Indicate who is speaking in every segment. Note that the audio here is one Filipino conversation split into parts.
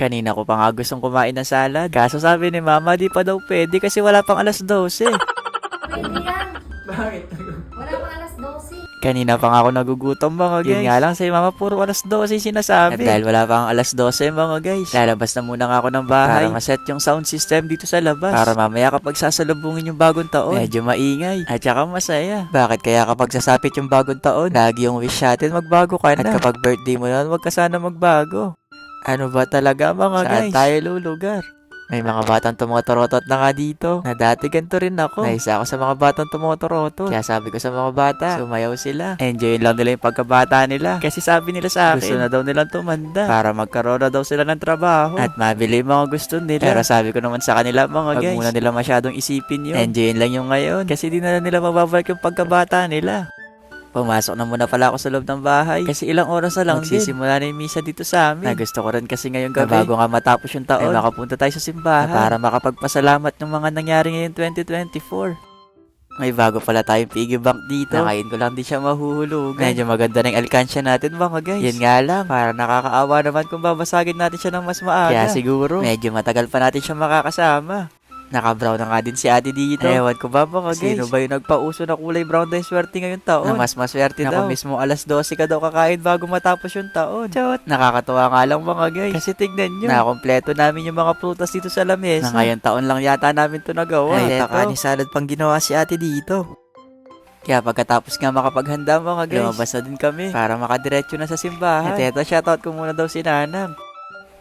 Speaker 1: Kanina ko pa nga gustong kumain ng salad. Kaso sabi ni mama, di pa daw pwede kasi wala pang alas 12.
Speaker 2: Pwede yan.
Speaker 3: Bakit?
Speaker 2: Wala pang alas 12.
Speaker 1: Kanina pa nga ako nagugutom mga guys. Yun nga lang sa'yo mama, puro alas 12 yung sinasabi. At dahil wala pang alas 12 mga guys, lalabas na muna nga ako ng bahay para maset yung sound system dito sa labas. Para mamaya kapag sasalubungin yung bagong taon, medyo maingay at saka masaya. Bakit kaya kapag sasapit yung bagong taon, lagi yung wish natin magbago ka na. At kapag birthday mo na, wag ka sana magbago. Ano ba talaga mga guys? Saan tayo lulugar? May mga batang tumotorotot na nga dito. Na dati ganito rin ako. Na isa ako sa mga batang tumotorotot. Kaya sabi ko sa mga bata, sumayaw sila. Enjoy lang nila yung pagkabata nila. Kasi sabi nila sa akin, gusto na daw nilang tumanda. Para magkaroon na daw sila ng trabaho. At mabili yung mga gusto nila. Pero sabi ko naman sa kanila, mga guys, muna nila masyadong isipin yun. Enjoy lang yung ngayon. Kasi di na nila mababalik yung pagkabata nila. Pumasok na muna pala ako sa loob ng bahay. Kasi ilang oras na lang Magsisimula na yung misa dito sa amin. Na gusto ko rin kasi ngayong gabi. Na bago nga matapos yung taon, ay makapunta tayo sa simbahan. Na para makapagpasalamat ng mga nangyari ngayong 2024. May bago pala tayong piggy bank dito. Nakain ko lang di siya mahuhulugan. Medyo maganda ng alkansya natin mga guys. Yan nga lang, para nakakaawa naman kung babasagin natin siya ng mas maaga. Kaya siguro, medyo matagal pa natin siya makakasama. Naka-brown na nga din si ate dito. Ewan ko ba mga guys? Sino ba yung nagpauso na kulay brown na yung swerte ngayong taon? Na mas maswerte daw. mismo alas 12 ka daw kakain bago matapos yung taon. Chot! Nakakatuwa nga lang mga guys. Kasi tignan nyo. Nakompleto namin yung mga prutas dito sa lamesa. Na ngayong taon lang yata namin to nagawa. Ay, taka ni salad pang ginawa si ate dito. Kaya pagkatapos nga makapaghanda mga guys, lumabas na din kami para makadiretso na sa simbahan. At eto, shoutout ko muna daw si Nanang.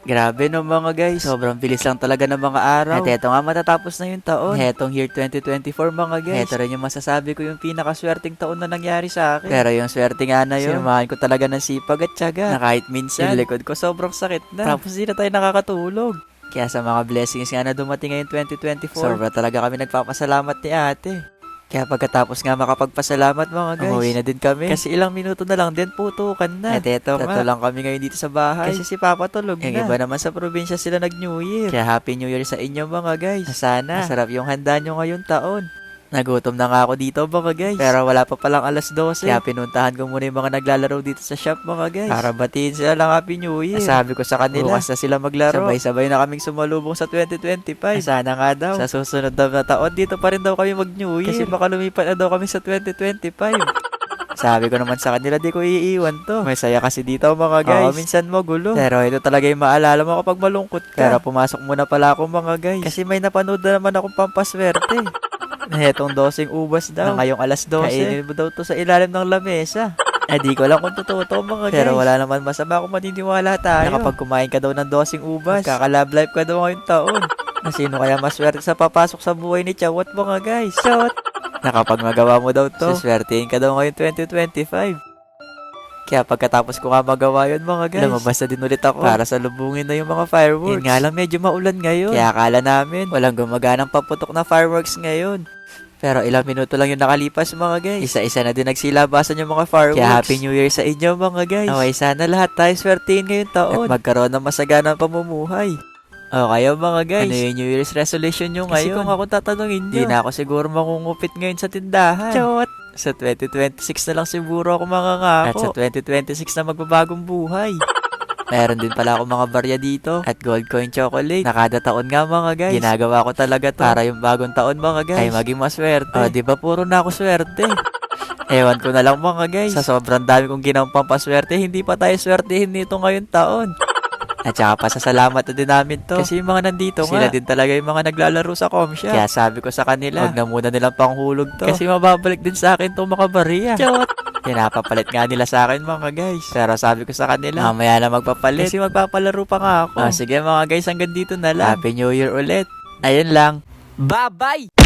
Speaker 1: Grabe no mga guys. Sobrang bilis lang talaga ng mga araw. At eto nga matatapos na yung taon. Etong year 2024 mga guys. Eto rin yung masasabi ko yung pinakaswerteng taon na nangyari sa akin. Pero yung swerte nga na yun, sinumahan ko talaga ng sipag at tiyaga. Na kahit minsan, yung likod ko sobrang sakit na. Tapos di na tayo nakakatulog. Kaya sa mga blessings nga na dumating ngayon 2024, sobra talaga kami nagpapasalamat ni ate. Kaya pagkatapos nga makapagpasalamat mga guys, umuwi na din kami. Kasi ilang minuto na lang din, putukan na. At eto Tatlo lang kami ngayon dito sa bahay. Kasi si Papa tulog na. Yung iba naman sa probinsya sila nag-New Year. Kaya Happy New Year sa inyo mga guys. Sana, masarap yung handa nyo ngayon taon. Nagutom na nga ako dito mga guys. Pero wala pa palang alas 12. Kaya pinuntahan ko muna yung mga naglalaro dito sa shop mga guys. Para batiin sila lang Happy New Year. Sabi ko sa kanila, bukas na sila maglaro. Sabay-sabay na kaming sumalubong sa 2025. Sana nga daw. Sa susunod daw na taon, dito pa rin daw kami mag New Year. Kasi baka lumipat na daw kami sa 2025. Sabi ko naman sa kanila, di ko iiwan to. May saya kasi dito mga guys. Oo, minsan magulo. Pero ito talaga yung maalala mo kapag malungkot ka. Pero pumasok muna pala ako mga guys. Kasi may napanood na naman akong pampaswerte. na itong dosing ubas daw. Na ngayong alas 12. Kainin mo daw to sa ilalim ng lamesa. Eh di ko alam kung totoo to mga guys. Pero wala naman masama kung maniniwala tayo. Na kapag kumain ka daw ng dosing ubas, kakalab life ka daw ngayong taon. Na sino kaya maswerte sa papasok sa buhay ni Chawat mga guys? Shot! Na kapag magawa mo daw to, siswertein ka daw ngayon 2025. Kaya pagkatapos ko nga magawa yun mga guys, lumabas na din ulit ako para sa lubungin na yung mga fireworks. Yun nga lang medyo maulan ngayon. Kaya akala namin, walang gumaganang paputok na fireworks ngayon. Pero ilang minuto lang yung nakalipas mga guys. Isa-isa na din nagsilabasan yung mga fireworks. Kaya Happy New Year sa inyo mga guys. Okay, sana lahat tayo swertein ngayong taon. At magkaroon ng masaganang pamumuhay. O kayo mga guys, ano yung New Year's resolution nyo ngayon? Kasi kung ako tatanungin nyo, hindi na ako siguro mangungupit ngayon sa tindahan. Chot! Sa 2026 na lang siguro ako mangangako. At sa 2026 na magbabagong buhay. Meron din pala ako mga barya dito at gold coin chocolate. Na kada taon nga mga guys. Ginagawa ko talaga to para yung bagong taon mga guys ay maging maswerte. O, di ba puro na ako swerte? Ewan ko na lang mga guys. Sa sobrang dami kong ginawang pampaswerte, hindi pa tayo swertehin nito ngayon taon. At saka pasasalamat na din namin to. Kasi yung mga nandito Sila nga. din talaga yung mga naglalaro sa comshop. Kaya sabi ko sa kanila, huwag na muna nilang panghulog to. Kasi mababalik din sa akin tong makabariya. Chot! Pinapapalit nga nila sa akin mga guys. Pero sabi ko sa kanila, mamaya na magpapalit. Kasi magpapalaro pa nga ako. Ah, sige mga guys, hanggang dito na lang. Happy New Year ulit. Ayun lang. Bye-bye!